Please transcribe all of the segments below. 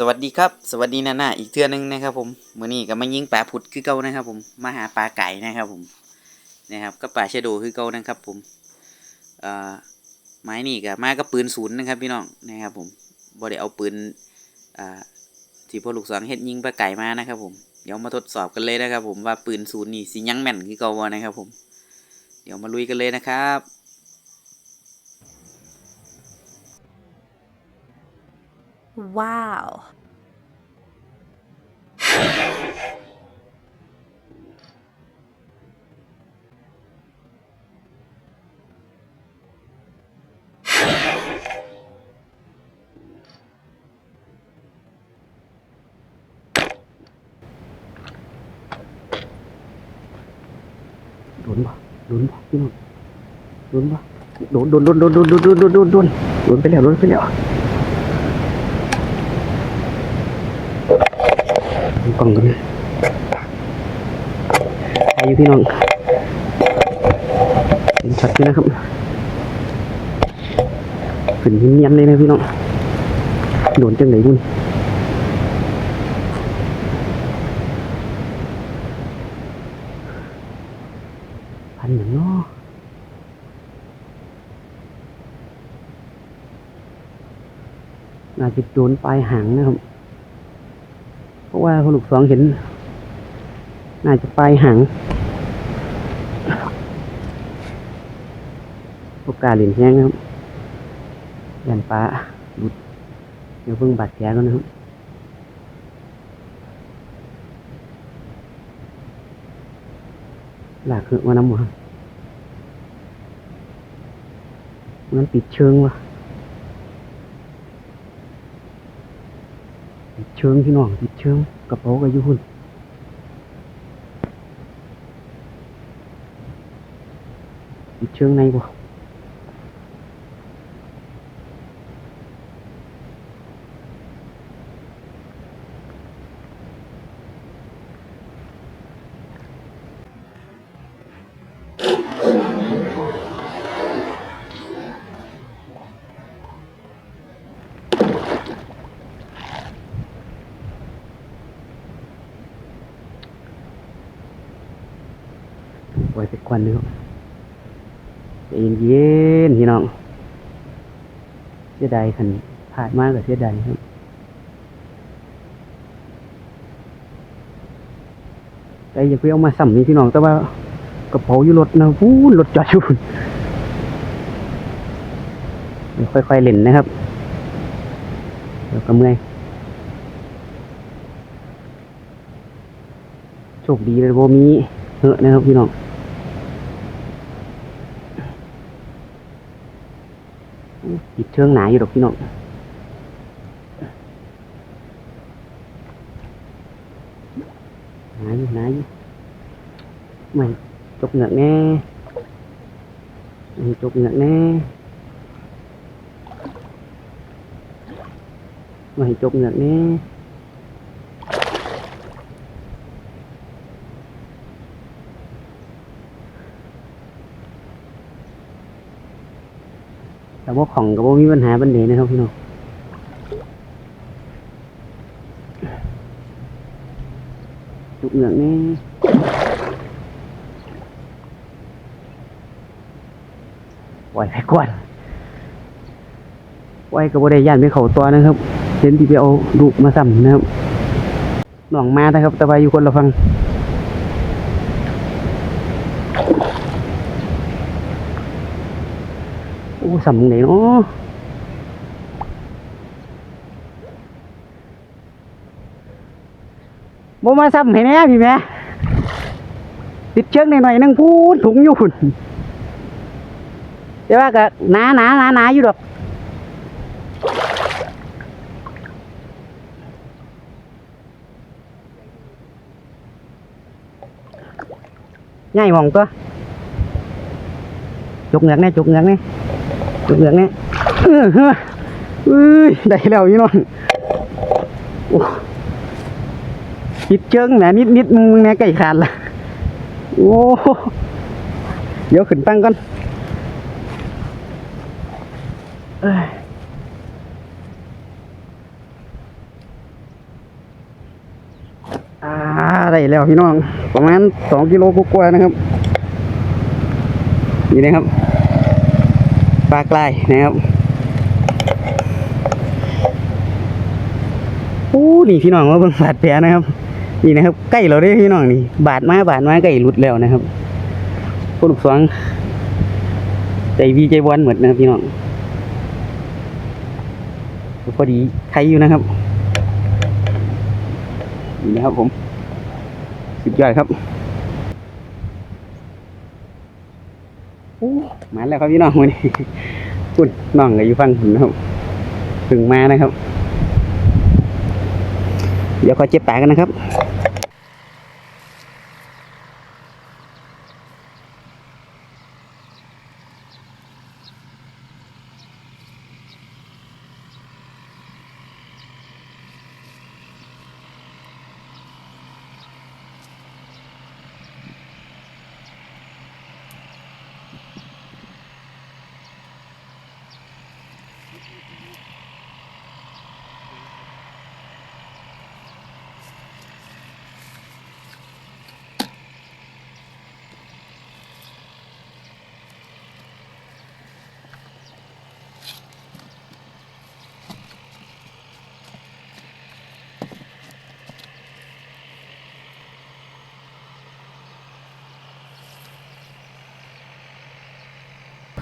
สวัสดีครับสวัสดีนานาอีกเทื่อนึงนะครับผมมื้อนี้ก็มายิงปลาผุดคือเก่านะครับ ผมมาหาปลาไก่นะครับผมนะครับก็ปลาเชโดคือเก่านะครับผมเอ่อไม้นี่ก็มากับปืนศูนย์นะครับพี่น้องนะครับผมบ่ได้เอาปืนอ่าที่พ่อลูกสองเฮ็ดยิงปลาไก่มานะครับ ผมเดี๋ยวมาทดสอบกันเลยนะครับ ผมว่าปืนศูนย์นี่สิยังแม่นคือเก่าบ่นะครับ ผม เดี๋ยวมาลุยกันเลยนะครับ Wow. โดนปะโดนปะพี่น้องโดนปะโดน กล่องกันนะอายุพี่น้องเป็นชัดเลยนะครับขึ้นเนียนเลยนะพี่น้อง โดนจังไหนบุญพันหนึ่งเนาะน่าจจะโดนปลายหางนะครับ ว่าลูกสองเห็น น่าจะปลายหางโอกาสเหรียญแห้งครับยันปลาหลุดเดี๋ยวเพิ่งบาดแผลก่อนนะครับหลากคือว่าน้ำหวานมันติดเชิงวะติดเชิงพี่น้องติด trương kapao ga yuhun chương này của เป๋าก็อยู่หุ่นติดเปล่อยไปควันนะครับใจเย็นพี่น้อง เสียดายขันผ่านมากกับเสียดายครับแต่อย่าไปเอามาสั่มนี่พี่น้องแต่ว่ากระเป๋าอยู่รถนะพูนรถจอดอยู่พุ่นค่อยๆเล่นนะครับ เดี๋ยวก็เมื่อยโชคดีเลยโบมีเหอะนะครับพี่น้อง ติดเชิงหนาอยู่ดอกพี่น้องหนาอยู่หนาอยู่ไม่จกเหงือกแน่ไม่จกเหงือกแน่ไม่จกเหงือกแน่ แต่ว่าของกับว่ามีปัญหาบันเดนะครับพี่น้องจุกเหงือกแน่ปล่อยไปก่อนไว้กับว่าได้ย่านไปเขาตัวนะครับเห็นที่ไปเอาลูกมาซ้ำนะครับหน่องมานะครับ แต่ว่าอยู่คนละฟัง โอ้สำไหนเนาะบ่มาซ้ำให้แน่พี่แม่ติดเชือกหน่อยๆนั่งพูดถุงอยู่พุ่นแต่ว่าก็หนาหนาหนาหนาอยู่ดอกง่ายหมองตัวจุกเหงือกแน่จุกเหงือกแน่ จุกเหลืองเนี่ยเออเฮ้ยได้แล้วพี่น้องโอ้คิดเชิงแหมนิดนิดมึงแน่ไก่ขาดละโอ้เดี๋ยวขึ้นตั้งก่อนเอ้ยได้แล้วพี่น้อง ประมาณสองกิโลกว่านะครับ นี่นะครับ ปลากลายนะครับโอ้นี่พี่น้องว่าเบิ่งบาดแผลนะครับ นี่นะครับใกล้เราได้พี่น้องนี่ บาดมาบาดมาใกล้หลุดแล้วนะครับผู้ลูกสวงใจวีใจบอลหมดนนะครับพี่น้องพอดีใครอยู่นะครับนี่นะครับผมสุดยอดครับโอ้ มาแล้วครับพี่น้องวันนี้คุณน้องก็อยู่ฟังผมนะครับถึงมานะครับ เดี๋ยวขอเจ็บปากกันนะครับ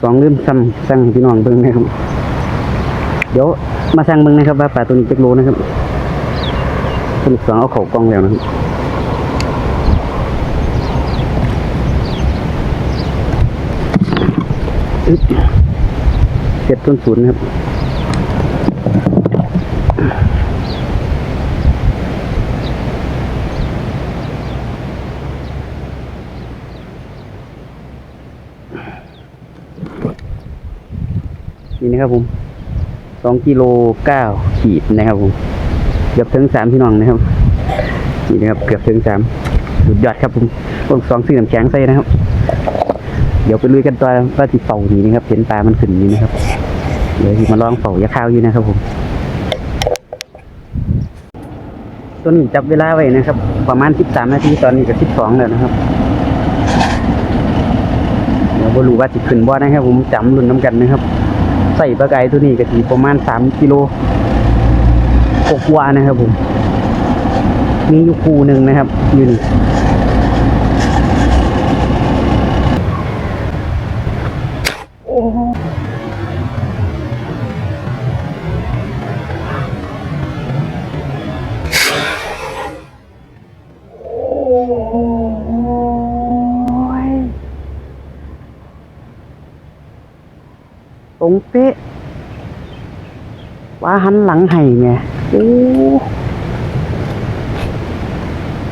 สองลืมสั่งสั่งพี่น้องเบิ้งนะครับ เดี๋ยวมาสั่งเบิ้งนะครับว่าปลาตัวนี้จะโลนะครับสรุปสองเอาเข่ากล้องแล้วนะครับอึ๊บเจ็ดต้นศูนย์นะครับ นะครับผมสองกิโลเก้าขีดนะครับผมเกือบถึงสามพี่น้องนะครับนี่นะครับเกือบถึงสามสุดยอดครับผมผมสองซื้อน้ำแข็งใส่นะครับ เดี๋ยวไปลุยกันต่อว่าที่เป่านี่นะครับเห็นปลามันขึ้นนี่นะครับเดี๋ยวที่มาลองเป่ายาข้าวอยู่นะครับผมตัวนี้จับเวลาไว้นะครับ ประมาณสิบสามนาทีตอนนี้ก็สิบสองแล้วนะครับเดี๋ยวบ่รู้ว่าสิขึ้นบ่นะครับผมจำรุ่นน้ำกันนะครับ ใส่ปลาไก่ตัวนี้ก็สีประมาณสามกิโลกว่านะครับผม มีอยู่คูหนึ่งนะครับ อยู่นี่ งเป๊ะว่าหันหลังให้ไงโอ้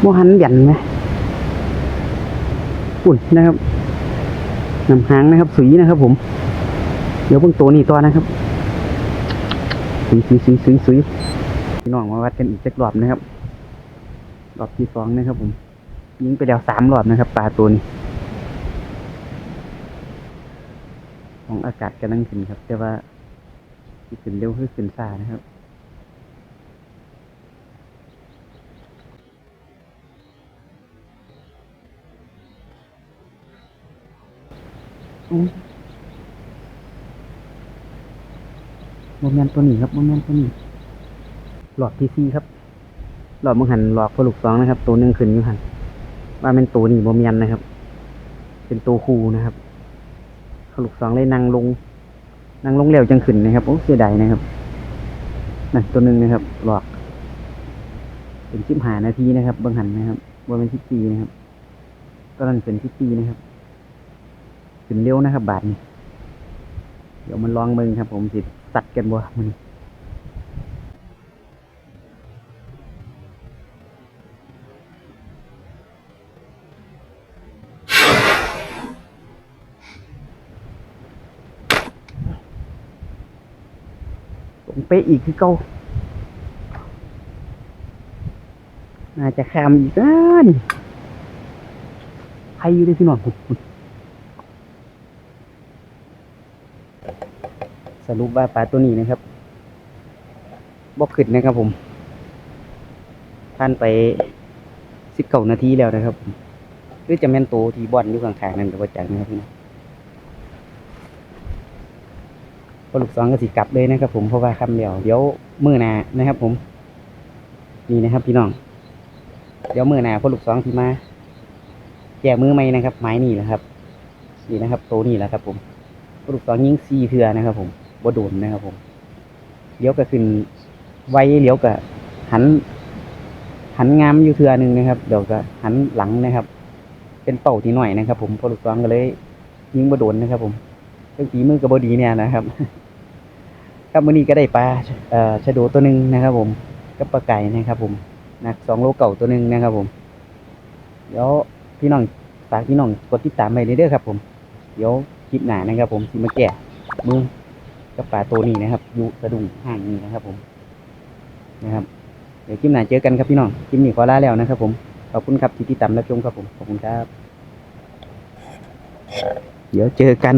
บ่หันหยันไหมอุ่นนะครับนำหางนะครับ สีนะครับ ผม เดี๋ยวเพิ่งตัวนี้ตัวนะครับสีสีสีสีสีพี่น้องมาวัดกันอีกสักรอบนะครับรอบที่สองนะครับ ผม ยิงไปแล้วสามรอบนะครับปลาตัวนี้ ของอากาศกำลังขึ้นครับ แต่ว่าที่ขึ้นเร็วคือขึ้นซานะครับโมเมนต์ตัวนี้ครับโมเมนต์ตัวนี้ หลอดทีซีครับ หลอดมึงหันหลอกพลุกสองนะครับ ตัวหนึ่งขึ้นอยู่หันว่าเป็นตัวนี้โมเมนต์นะครับ เป็นตัวคูนะครับ ลุกสองเลยนั่งลงนั่งลงเร็วจังขึ้นนะครับโอ้เสียดายนะครับนั่นตัวหนึ่งนะครับหลอกเป็นชิบหานาทีนะครับบางหันนะครับว่าเป็นทิปีนะครับก็นั่นเป็นทิปีนะครับขึ้นเร็วนะครับ บาทนี้เดี๋ยวมันลองมึงครับ ผมสิสัดกันบ่มัน ป๊ะอีกคือเก่าน่าจะข้ามอีกนะนี่ใครอยู่ได้พี่น้องคุณสรุปว่าปลาตัวนี้นะครับบกขึ้นนะครับผม ท่านไปสิบเก้านาทีแล้วนะครับหรือจะแม่นโตที่บอนอยู่ข้างๆนั่นก็บ่จักนะครับพี่น้องพ อลูกสองก็สิกลับเลยนะครับ ผมเพราะว่าคำเดียวเดี๋ยวมือหนานะครับ ผม นี่นะครับ พี่น้อง เดี๋ยวมือหน้าพอลูกสองที่มาแก้มือใหมนะครับ ไม้นี่แหละครับ นี่นะครับโตนี่แหละครับ ผมพอลูกสองยิงซีเทือนะครับ ผมบ่โดนนะครับ ผมเดี๋ยวก็ขึ้นไว้เดี๋ยวก็หัน หันงามอยู่เทือหนึ่งนะครับ เดี๋ยวก็หันหลังนะครับ เป็นเป่าทีหน่อยนะครับ ผมพอลูกซองก็เลยยิงบ่โดนนะครับ ผมเรื่องฝีมือกับบดีเนี่ยนะครับ ครับมื้อนี้ก็ได้ปลาเอ่อชะโดตัวหนึ่งนะครับ ผมกับปลาไก่นะครับ ผมหนักสองโลเก่าตัวหนึ่งนะครับ ผม เดี๋ยวพี่น้องฝากพี่น้องกดติดตามไปเรื่อยๆครับ ผม เดี๋ยวคลิปหน้านะครับ ผมสิมาแก่มือกับปลาตัวนี้นะครับยูสะดุ้งห่างนี้นะครับ ผม นะครับ เดี๋ยวคลิปหน้าเจอกันครับพี่น้องคลิปนี้ขอลาแล้วนะครับ ผมขอบคุณครับที่ติดตามรับชมครับผมขอบคุณครับ เดี๋ยวเจอกัน